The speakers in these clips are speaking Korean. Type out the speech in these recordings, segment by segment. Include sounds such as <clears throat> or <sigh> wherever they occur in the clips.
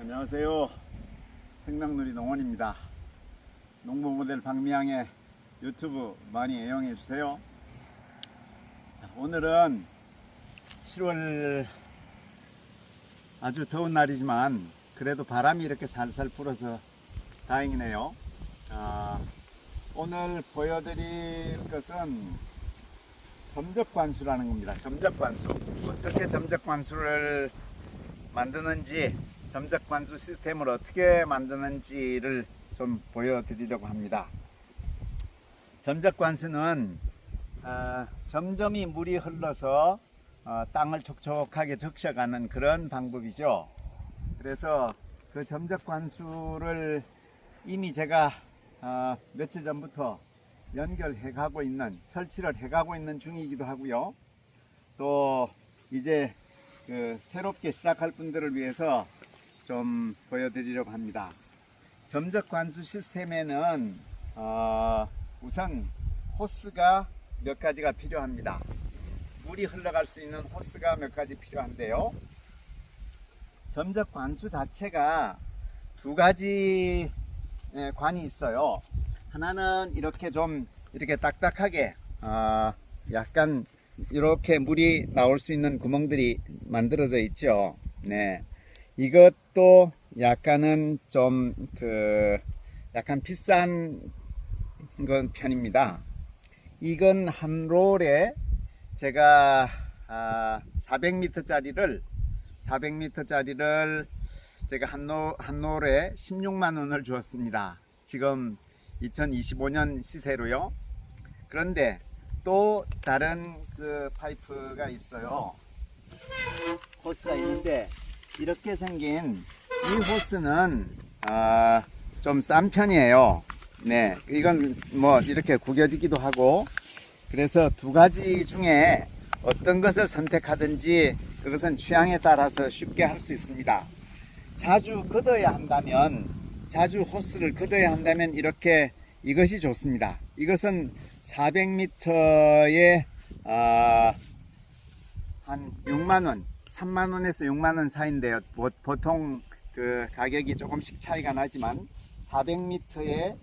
안녕하세요. 생명누리 농원입니다. 농부 모델 박미양의 유튜브 많이 애용해 주세요. 자, 오늘은 7월 아주 더운 날이지만 그래도 바람이 이렇게 살살 불어서 다행이네요. 아, 오늘 보여드릴 것은 점적관수라는 겁니다. 점적관수. 어떻게 점적관수를 만드는지, 점적 관수 시스템을 어떻게 만드는지를 좀 보여드리려고 합니다. 점적 관수는 아, 점점이 물이 흘러서 어, 땅을 촉촉하게 적셔가는 그런 방법이죠. 그래서 그 점적 관수를 이미 제가 어, 며칠 전부터 연결해 가고 있는 설치를 해 가고 있는 중이기도 하고요. 또 이제 그 새롭게 시작할 분들을 위해서 좀 보여드리려고 합니다. 점적 관수 시스템에는 어, 우선 호스가 몇 가지가 필요합니다. 물이 흘러갈 수 있는 호스가 몇 가지 필요한데요. 점적 관수 자체가 두 가지 예, 관이 있어요. 하나는 이렇게 좀 이렇게 딱딱하게 어, 약간 이렇게 물이 나올 수 있는 구멍들이 만들어져 있죠. 네. 이것도 약간은 좀 그 약간 비싼 건 편입니다. 이건 한 롤에 제가 아, 400m짜리를 400m짜리를 제가 한, 노, 한 롤에 16만 원을 주었습니다. 지금 2025년 시세로요. 그런데 또 다른 그 파이프가 있어요. 호스가 있는데 이렇게 생긴 이 호스는 아, 좀싼 편이에요. 네, 이건 뭐 이렇게 구겨지기도 하고 그래서 두 가지 중에 어떤 것을 선택하든지 그것은 취향에 따라서 쉽게 할 수 있습니다. 자주 걷어야 한다면 자주 호스를 걷어야 한다면 이렇게 이것이 좋습니다. 이것은 400m에 아, 한 6만 원, 3만 원에서 6만 원 사이인데요. 보, 보통 그 가격이 조금씩 차이가 나지만 400m에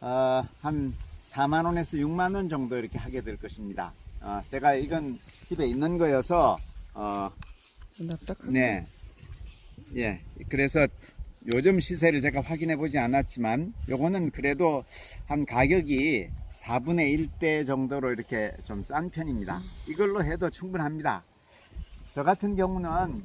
어, 한 4만 원에서 6만 원 정도 이렇게 하게 될 것입니다. 어, 제가 이건 집에 있는 거여서 어. 네. 예. 그래서 요즘 시세를 제가 확인해 보지 않았지만 요거는 그래도 한 가격이 4분의 1대 정도로 이렇게 좀 싼 편입니다. 이걸로 해도 충분합니다. 저 같은 경우는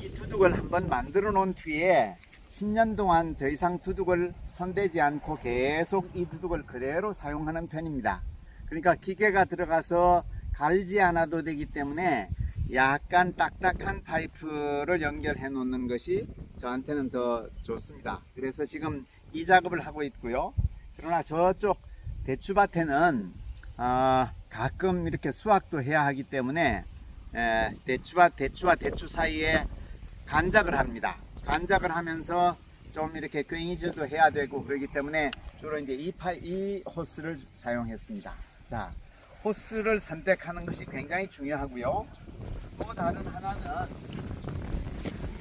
이 두둑을 한번 만들어 놓은 뒤에 10년 동안 더 이상 두둑을 손대지 않고 계속 이 두둑을 그대로 사용하는 편입니다. 그러니까 기계가 들어가서 갈지 않아도 되기 때문에 약간 딱딱한 파이프를 연결해 놓는 것이 저한테는 더 좋습니다. 그래서 지금 이 작업을 하고 있고요. 그러나 저쪽 대추밭에는 어, 가끔 이렇게 수확도 해야 하기 때문에 에, 대추밭 대추와 대추 사이에 간작을 합니다. 간작을 하면서 좀 이렇게 괭이질도 해야 되고 그러기 때문에 주로 이제 이, 파, 이 호스를 사용했습니다. 자, 호스를 선택하는 것이 굉장히 중요하고요. 또 다른 하나는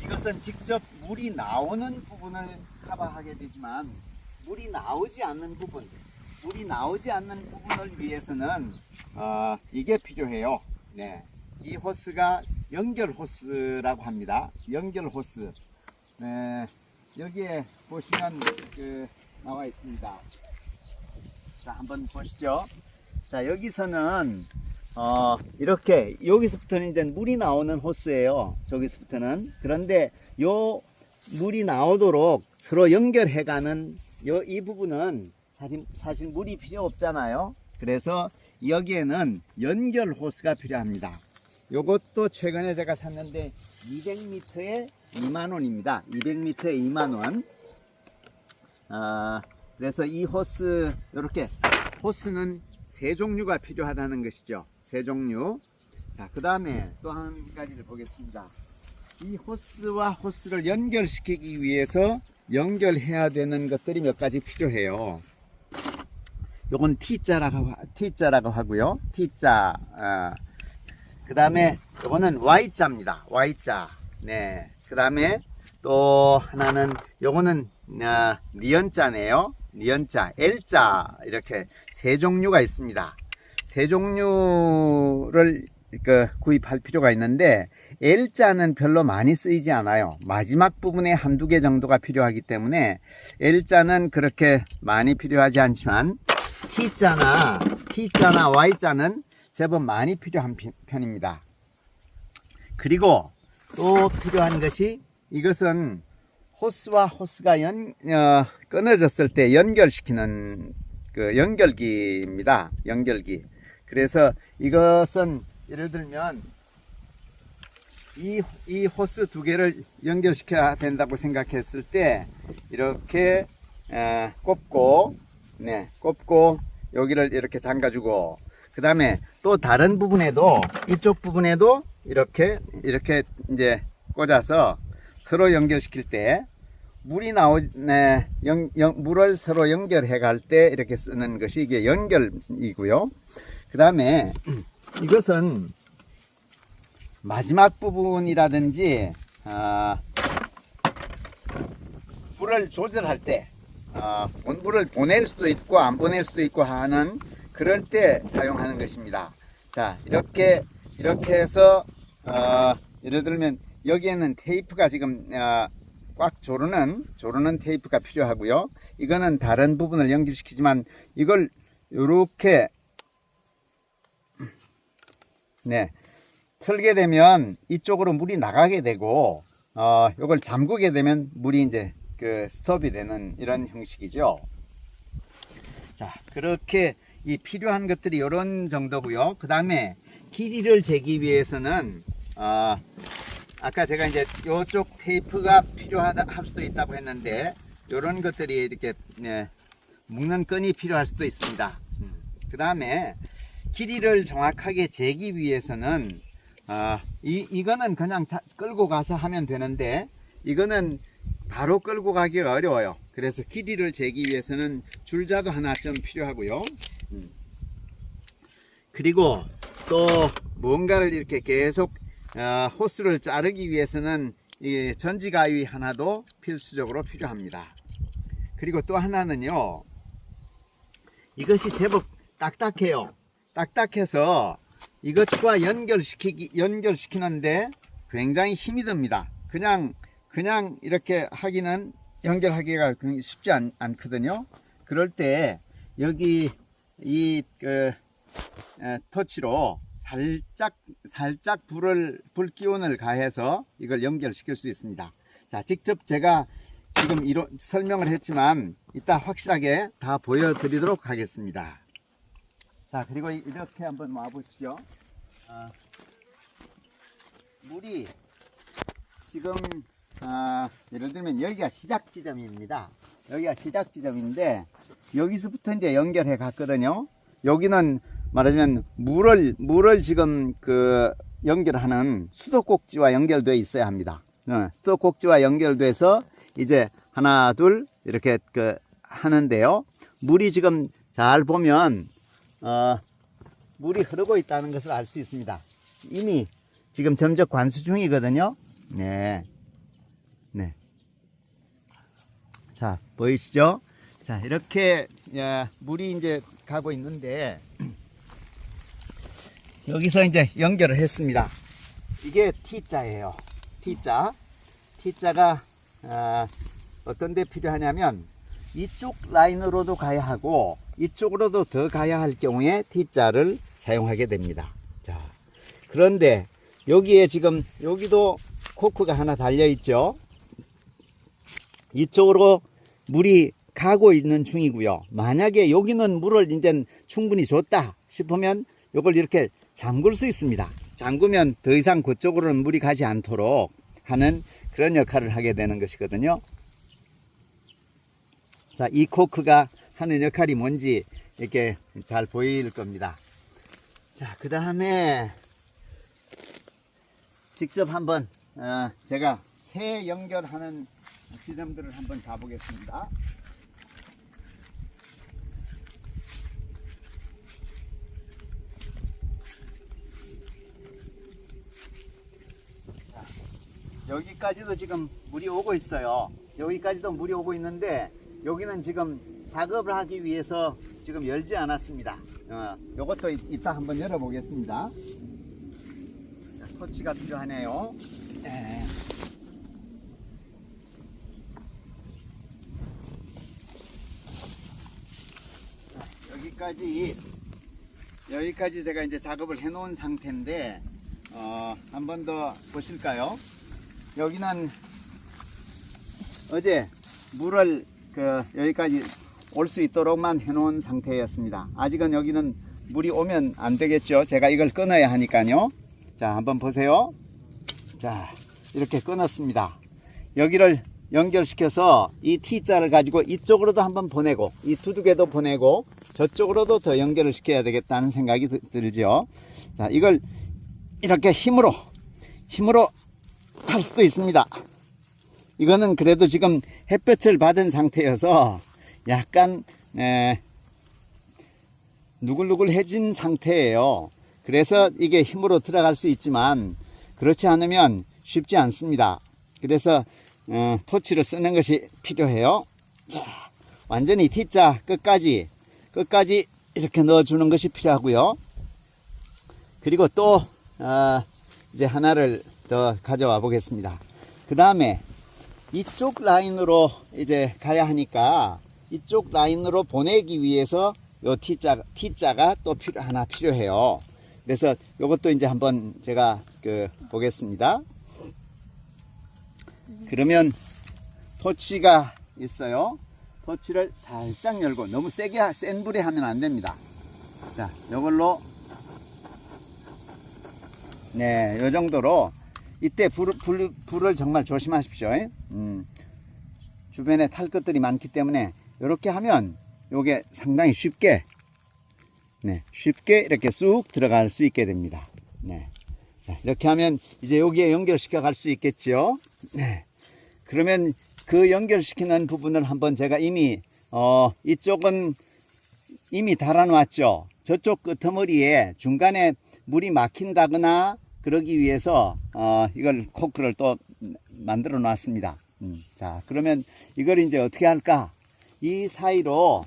이것은 직접 물이 나오는 부분을 커버하게 되지만 물이 나오지 않는 부분, 물이 나오지 않는 부분을 위해서는 어, 이게 필요해요. 네, 이 호스가 연결 호스라고 합니다. 연결 호스. 네, 여기에 보시면 그 나와 있습니다. 자, 한번 보시죠. 자, 여기서는 어, 이렇게 여기서부터는 이제 물이 나오는 호스예요. 저기서부터는. 그런데 요 물이 나오도록 서로 연결해 가는 요 이 부분은 사실, 사실 물이 필요 없잖아요. 그래서 여기에는 연결 호스가 필요합니다. 요것도 최근에 제가 샀는데 200m에 2만 원입니다. 200m에 2만 원. 아, 그래서 이 호스 이렇게 호스는 세 종류가 필요하다는 것이죠. 세 종류. 자, 그 다음에 또 한 가지를 보겠습니다. 이 호스와 호스를 연결시키기 위해서 연결해야 되는 것들이 몇 가지 필요해요. 요건 T자라고, T자라고 하고요. T자. 아, 그 다음에 요거는 Y자입니다. Y자. 네. 그 다음에 또 하나는 요거는 어, 니은자네요. 니은자, L자 이렇게 세 종류가 있습니다. 세 종류를 그 구입할 필요가 있는데 L자는 별로 많이 쓰이지 않아요. 마지막 부분에 한두 개 정도가 필요하기 때문에 L자는 그렇게 많이 필요하지 않지만 T자나 T자나 Y자는 제법 많이 필요한 피- 편입니다. 그리고 또 필요한 것이 이것은 호스와 호스가 연, 어, 끊어졌을 때 연결시키는 그 연결기입니다. 연결기. 그래서 이것은 예를 들면 이, 이 호스 두 개를 연결시켜야 된다고 생각했을 때 이렇게 어, 꼽고 네 꼽고 여기를 이렇게 잠가주고 그 다음에 또 다른 부분에도 이쪽 부분에도 이렇게 이렇게 이제 꽂아서 서로 연결시킬 때 물이 나오 네, 연, 연- 물을 서로 연결해 갈 때 이렇게 쓰는 것이 이게 연결이고요. 그 다음에 <clears throat> 이것은 마지막 부분이라든지 아, 물을 조절할 때 아, 물을 보낼 수도 있고 안 보낼 수도 있고 하는 그럴 때 사용하는 것입니다. 자 이렇게 이렇게 해서 어, 예를 들면 여기에는 테이프가 지금 어, 꽉 조르는 조르는 테이프가 필요하고요. 이거는 다른 부분을 연결시키지만 이걸 이렇게 네 틀게 되면 이쪽으로 물이 나가게 되고 어 이걸 잠그게 되면 물이 이제 그 스톱이 되는 이런 형식이죠. 자 그렇게 이 필요한 것들이 이런 정도고요. 그 다음에 길이를 재기 위해서는 어, 아까 제가 이제 이쪽 테이프가 필요하다 할 수도 있다고 했는데 이런 것들이 이렇게 네, 묶는 끈이 필요할 수도 있습니다. 그 다음에 길이를 정확하게 재기 위해서는 아, 이, 이거는 그냥 자- 끌고 가서 하면 되는데 이거는 바로 끌고 가기가 어려워요. 그래서 길이를 재기 위해서는 줄자도 하나 좀 필요하고요. 음. 그리고 또 뭔가를 이렇게 계속 어, 호스를 자르기 위해서는 이 전지가위 하나도 필수적으로 필요합니다. 그리고 또 하나는요. 이것이 제법 딱딱해요. 딱딱해서 이것과 연결시키기 연결시키는데 굉장히 힘이 듭니다. 그냥 그냥 이렇게 하기는 연결하기가 쉽지 않, 않거든요. 그럴 때 여기 이그 터치로 살짝 살짝 불을 불 기운을 가해서 이걸 연결시킬 수 있습니다. 자, 직접 제가 지금 이로 설명을 했지만 이따 확실하게 다 보여드리도록 하겠습니다. 자, 그리고 이- 이렇게 한번 와 보시죠. 아, 물이 지금 아, 예를 들면 여기가 시작 지점입니다. 여기가 시작 지점인데 여기서부터 이제 연결해 갔거든요. 여기는 말하자면 물을 물을 지금 그 연결하는 수도꼭지와 연결되어 있어야 합니다. 어, 수도꼭지와 연결돼서 이제 하나 둘 이렇게 그 하는데요. 물이 지금 잘 보면 어, 물이 흐르고 있다는 것을 알 수 있습니다. 이미 지금 점적 관수 중이거든요. 네. 네. 자, 보이시죠? 자, 이렇게 야, 물이 이제 가고 있는데 여기서 이제 연결을 했습니다. 이게 T자예요. T자. T자가 아, 어떤 데 필요하냐면 이쪽 라인으로도 가야 하고 이쪽으로도 더 가야 할 경우에 T자를 사용하게 됩니다. 자, 그런데 여기에 지금 여기도 코크가 하나 달려 있죠. 이쪽으로 물이 가고 있는 중이고요. 만약에 여기는 물을 이제 충분히 줬다 싶으면 이걸 이렇게 잠글 수 있습니다. 잠그면 더 이상 그쪽으로는 물이 가지 않도록 하는 그런 역할을 하게 되는 것이거든요. 자, 이 코크가 하는 역할이 뭔지 이렇게 잘 보일 겁니다. 자, 그 다음에 직접 한번 어, 제가 새 연결하는 지점들을 한번 가보겠습니다. 여기까지도 지금 물이 오고 있어요. 여기까지도 물이 오고 있는데 여기는 지금 작업을 하기 위해서 지금 열지 않았습니다. 어, 요것도 이- 이따 한번 열어보겠습니다. 자, 토치가 필요하네요. 예. 자, 여기까지 여기까지 제가 이제 작업을 해 놓은 상태인데 어, 한 번 더 보실까요? 여기는 어제 물을 그 여기까지 올 수 있도록만 해 놓은 상태였습니다. 아직은 여기는 물이 오면 안 되겠죠. 제가 이걸 끊어야 하니까요. 자, 한번 보세요. 자, 이렇게 끊었습니다. 여기를 연결시켜서 이 T자를 가지고 이쪽으로도 한번 보내고 이 두둑에도 보내고 저쪽으로도 더 연결을 시켜야 되겠다는 생각이 드- 들죠. 자, 이걸 이렇게 힘으로 힘으로 할 수도 있습니다. 이거는 그래도 지금 햇볕을 받은 상태여서 약간 에, 누글누글해진 상태예요. 그래서 이게 힘으로 들어갈 수 있지만 그렇지 않으면 쉽지 않습니다. 그래서 어, 토치를 쓰는 것이 필요해요. 자, 완전히 T자 끝까지 끝까지 이렇게 넣어주는 것이 필요하고요. 그리고 또 어, 이제 하나를 더 가져와 보겠습니다. 그 다음에 이쪽 라인으로 이제 가야 하니까 이쪽 라인으로 보내기 위해서 요 T자, T자가 또 필요, 하나 필요해요. 그래서 요것도 이제 한번 제가 그 보겠습니다. 그러면 토치가 있어요. 토치를 살짝 열고 너무 세게 하- 센 불에 하면 안 됩니다. 자, 요걸로 네, 요 정도로 이때 불, 불, 불을 정말 조심하십시오. 음, 주변에 탈 것들이 많기 때문에 이렇게 하면 요게 상당히 쉽게 네, 쉽게 이렇게 쑥 들어갈 수 있게 됩니다. 네. 자, 이렇게 하면 이제 여기에 연결시켜 갈 수 있겠죠. 네. 그러면 그 연결시키는 부분을 한번 제가 이미 어, 이쪽은 이미 달아놨죠. 저쪽 끄트머리에 중간에 물이 막힌다거나 그러기 위해서 어, 이걸 코크를 또 만들어 놨습니다. 음, 자, 그러면 이걸 이제 어떻게 할까? 이 사이로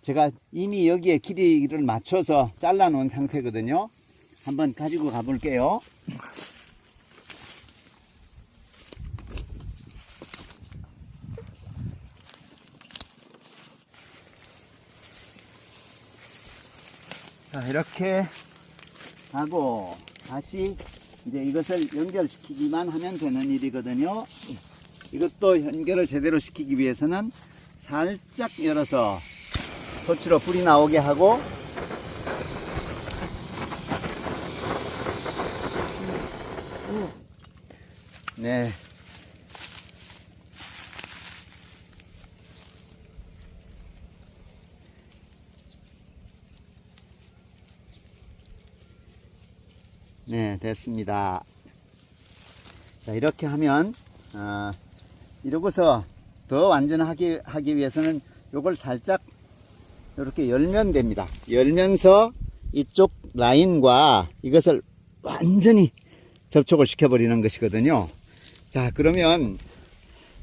제가 이미 여기에 길이를 맞춰서 잘라 놓은 상태거든요. 한번 가지고 가 볼게요. 자, 이렇게 하고 다시 이제 이것을 연결시키기만 하면 되는 일이거든요. 이것도 연결을 제대로 시키기 위해서는 살짝 열어서 토치로 불이 나오게 하고 네. 네, 됐습니다. 자, 이렇게 하면, 어, 이러고서 더 완전하게 하기 위해서는 요걸 살짝 이렇게 열면 됩니다. 열면서 이쪽 라인과 이것을 완전히 접촉을 시켜버리는 것이거든요. 자, 그러면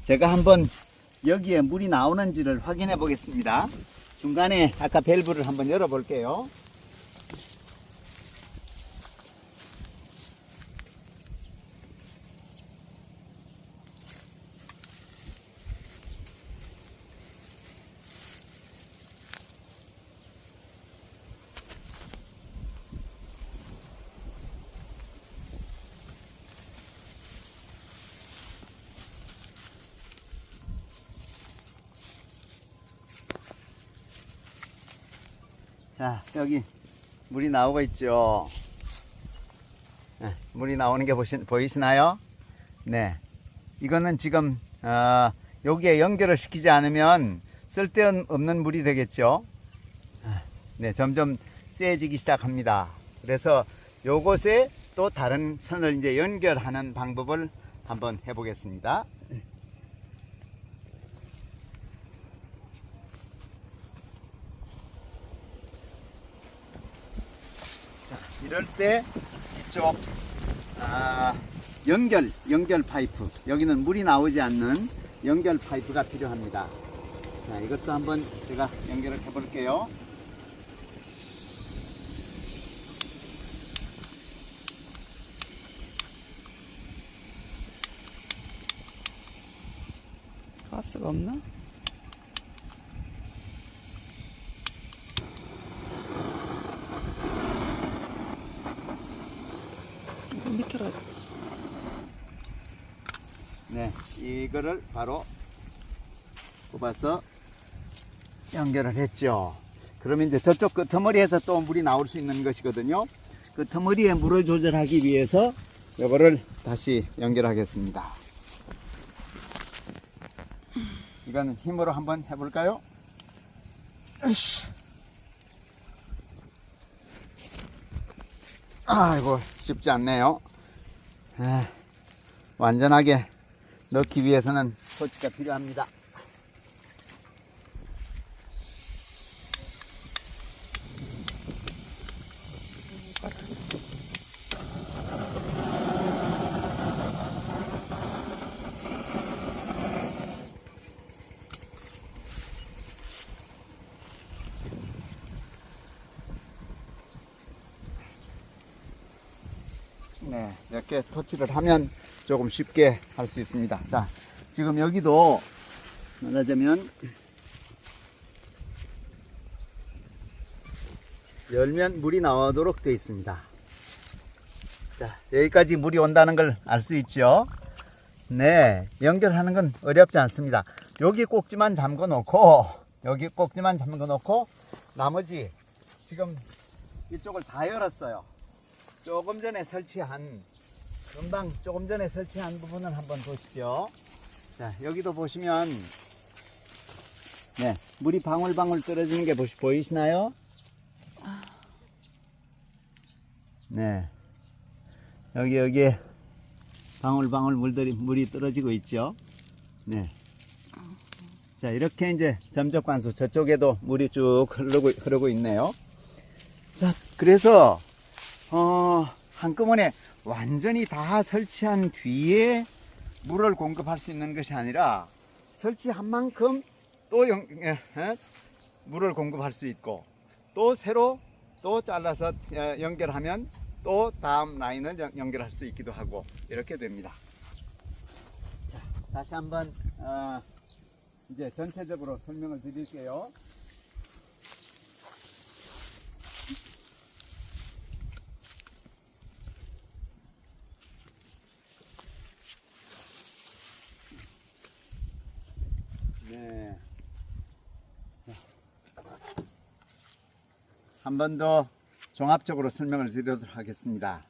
제가 한번 여기에 물이 나오는지를 확인해 보겠습니다. 중간에 아까 밸브를 한번 열어 볼게요. 자, 여기 물이 나오고 있죠. 네, 물이 나오는 게 보시, 보이시나요? 네. 이거는 지금, 어, 여기에 연결을 시키지 않으면 쓸데없는 물이 되겠죠. 아, 네, 점점 세지기 시작합니다. 그래서 요것에 또 다른 선을 이제 연결하는 방법을 한번 해보겠습니다. 이럴 때 이쪽 아, 연결 연결 파이프 여기는 물이 나오지 않는 연결 파이프가 필요합니다. 자, 이것도 한번 제가 연결을 해볼게요. 가스가 없나? 이거 밑으로 네, 이거를 바로 뽑아서 연결을 했죠. 그러면 이제 저쪽 끄트머리에서 또 물이 나올 수 있는 것이거든요. 끄트머리에 물을 조절하기 위해서 이거를 다시 연결하겠습니다. 이거는 힘으로 한번 해볼까요? 아이고 쉽지 않네요. 아, 완전하게 넣기 위해서는 토치가 필요합니다. 네, 이렇게 터치를 하면 조금 쉽게 할 수 있습니다. 자, 지금 여기도 말하자면 열면 물이 나오도록 되어 있습니다. 자, 여기까지 물이 온다는 걸 알 수 있죠. 네, 연결하는 건 어렵지 않습니다. 여기 꼭지만 잠궈 놓고 여기 꼭지만 잠궈 놓고 나머지 지금 이쪽을 다 열었어요. 조금 전에 설치한 금방 조금 전에 설치한 부분을 한번 보시죠. 자 여기도 보시면 네 물이 방울방울 떨어지는 게 보시, 보이시나요? 네 여기 여기 방울방울 물들이 물이 떨어지고 있죠. 네. 자 이렇게 이제 점적 관수 저쪽에도 물이 쭉 흐르고 흐르고 있네요. 자 그래서 어, 한꺼번에 완전히 다 설치한 뒤에 물을 공급할 수 있는 것이 아니라 설치한 만큼 또 연, 에, 에, 물을 공급할 수 있고 또 새로 또 잘라서 어, 연결하면 또 다음 라인을 연, 연결할 수 있기도 하고 이렇게 됩니다. 자, 다시 한번 어, 이제 전체적으로 설명을 드릴게요. 네. 한번 더 종합적으로 설명을 드리도록 하겠습니다.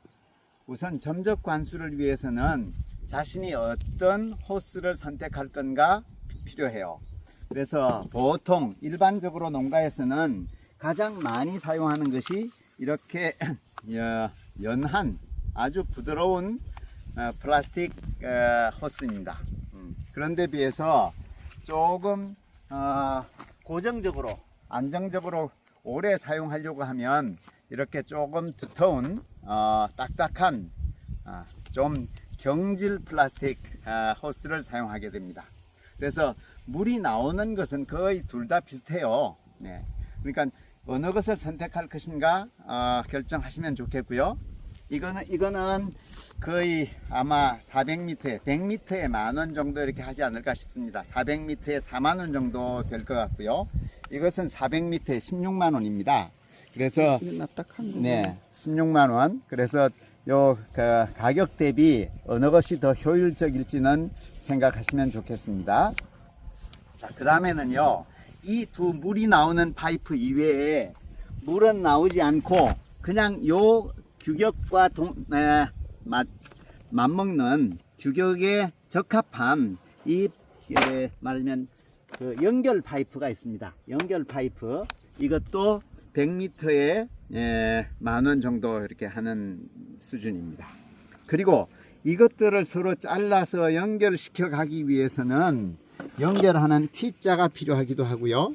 우선 점적 관수를 위해서는 자신이 어떤 호스를 선택할 건가 필요해요. 그래서 보통 일반적으로 농가에서는 가장 많이 사용하는 것이 이렇게 <clears throat> 여- 연한 아주 부드러운 어, 플라스틱 어, 호스입니다. 음, 그런데 비해서 조금 어, 고정적으로 안정적으로 오래 사용하려고 하면 이렇게 조금 두터운 어, 딱딱한 아, 좀 경질 플라스틱 아, 호스를 사용하게 됩니다. 그래서 물이 나오는 것은 거의 둘 다 비슷해요. 네. 그러니까 어느 것을 선택할 것인가 어, 결정하시면 좋겠고요. 이거는 이거는 거의 아마 400m에 100m에 만 원 정도 이렇게 하지 않을까 싶습니다. 400m에 4만 원 정도 될 것 같고요. 이것은 400m에 16만 원입니다. 그래서 거. 네, 16만 원. 그래서 요 그 가격 대비 어느 것이 더 효율적일지는 생각하시면 좋겠습니다. 자, 그 다음에는요, 이 두 물이 나오는 파이프 이외에 물은 나오지 않고 그냥 요 규격과 동, 에, 맞, 맞먹는 규격에 적합한 이 에, 말하면 그 연결 파이프가 있습니다. 연결 파이프 이것도 100m에 만원 정도 이렇게 하는 수준입니다. 그리고 이것들을 서로 잘라서 연결시켜 가기 위해서는 연결하는 T자가 필요하기도 하고요.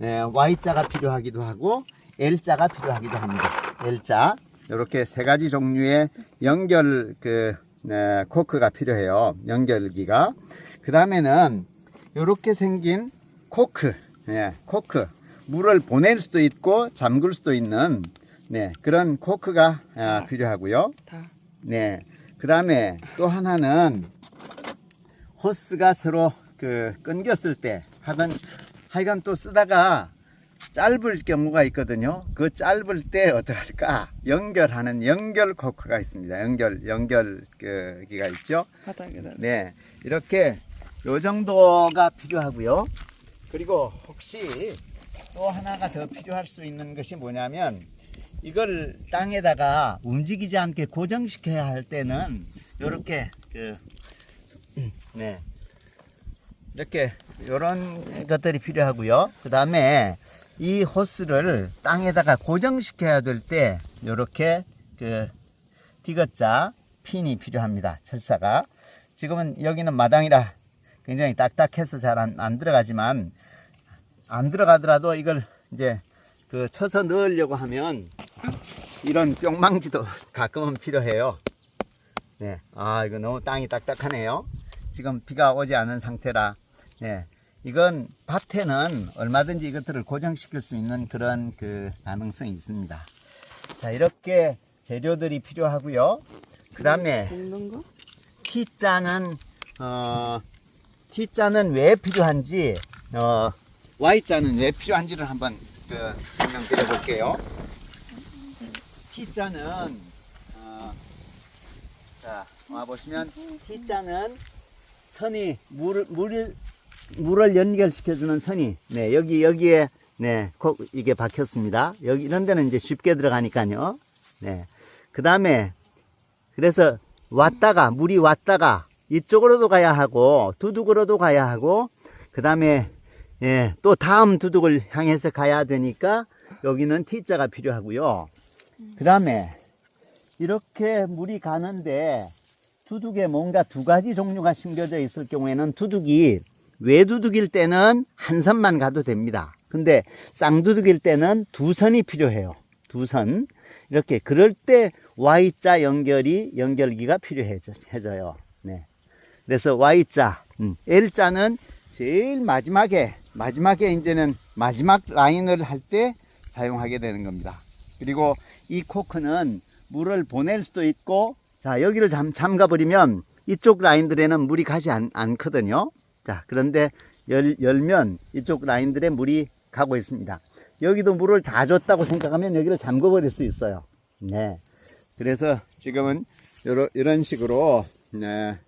에, Y자가 필요하기도 하고 L자가 필요하기도 합니다. L자 이렇게 세 가지 종류의 연결 그 네, 코크가 필요해요. 연결기가. 그 다음에는 이렇게 생긴 코크, 네, 코크. 물을 보낼 수도 있고 잠글 수도 있는 네, 그런 코크가 아, 필요하고요. 다. 네. 그 다음에 또 하나는 호스가 서로 그 끊겼을 때 하던 하여간 또 쓰다가 짧을 경우가 있거든요. 그 짧을 때 어떡할까? 연결하는 연결 코크가 있습니다. 연결, 연결 그, 기가 있죠. 바닥에다. 네. 이렇게 요 정도가 필요하고요. 그리고 혹시 또 하나가 더 필요할 수 있는 것이 뭐냐면 이걸 땅에다가 움직이지 않게 고정시켜야 할 때는 이렇게 그 네. 이렇게 이런 것들이 필요하고요. 그 다음에 이 호스를 땅에다가 고정시켜야 될 때 이렇게 그 디귿자 핀이 필요합니다. 철사가 지금은 여기는 마당이라 굉장히 딱딱해서 잘안 들어가지만 안 들어가더라도 이걸 이제 그 쳐서 넣으려고 하면 이런 뿅망지도 <laughs> 가끔은 필요해요. 네. 아, 이거 너무 땅이 딱딱하네요. 지금 비가 오지 않은 상태라. 네. 이건 밭에는 얼마든지 이것들을 고정시킬 수 있는 그런 그 가능성이 있습니다. 자, 이렇게 재료들이 필요하고요. 그 다음에 거? T자는 어 T자는 왜 필요한지 어 Y자는 왜 필요한지를 한번 그 설명드려 볼게요. T자는 어, 자 와 보시면 T자는 선이 물을 물을 물을 연결시켜 주는 선이 네 여기 여기에 네 코- 이게 박혔습니다. 여기 이런 데는 이제 쉽게 들어가니까요. 네. 그 다음에 그래서 왔다가 물이 왔다가 이쪽으로도 가야 하고 두둑으로도 가야 하고 그 다음에 예, 또 다음 두둑을 향해서 가야 되니까 여기는 T자가 필요하고요. 그 다음에 이렇게 물이 가는데 두둑에 뭔가 두 가지 종류가 심겨져 있을 경우에는 두둑이 외두둑일 때는 한 선만 가도 됩니다. 근데 쌍두둑일 때는 두 선이 필요해요. 두 선. 이렇게 그럴 때 Y자 연결이 연결기가 필요해져요. 네. 그래서 Y자, 음, L자는 제일 마지막에 마지막에 이제는 마지막 라인을 할 때 사용하게 되는 겁니다. 그리고 이 코크는 물을 보낼 수도 있고 자 여기를 잠, 잠가 버리면 이쪽 라인들에는 물이 가지 않, 않거든요. 자 그런데 열, 열면 이쪽 라인들에 물이 가고 있습니다. 여기도 물을 다 줬다고 생각하면 여기를 잠궈 버릴 수 있어요. 네. 그래서 지금은 요러, 이런 식으로 네,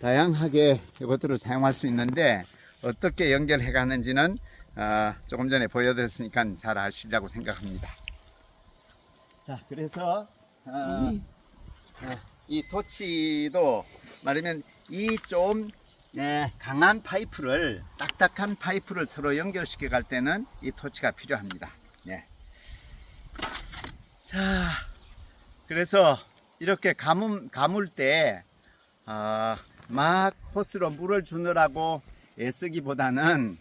다양하게 이것들을 사용할 수 있는데 어떻게 연결해 가는지는 어, 조금 전에 보여드렸으니까 잘 아시리라고 생각합니다. 자, 그래서. 어, 이 토치도 말하면 이 좀 강한 파이프를 딱딱한 파이프를 서로 연결시켜 갈 때는 이 토치가 필요합니다. 예. 자, 그래서 이렇게 가물, 가물 때, 어, 막 호스로 물을 주느라고 애쓰기보다는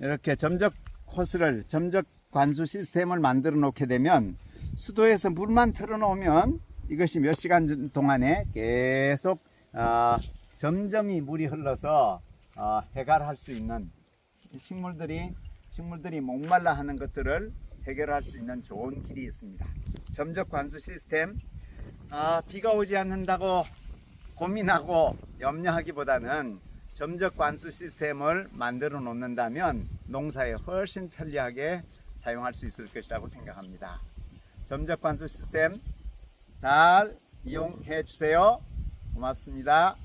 이렇게 점적 호스를, 점적 관수 시스템을 만들어 놓게 되면 수도에서 물만 틀어 놓으면 이것이 몇 시간 동안에 계속, 어, 점점이 물이 흘러서, 어, 해결할 수 있는 식물들이, 식물들이 목말라 하는 것들을 해결할 수 있는 좋은 길이 있습니다. 점적 관수 시스템 아, 비가 오지 않는다고 고민하고 염려하기보다는 점적 관수 시스템을 만들어 놓는다면 농사에 훨씬 편리하게 사용할 수 있을 것이라고 생각합니다. 점적 관수 시스템 잘 이용해 주세요. 고맙습니다.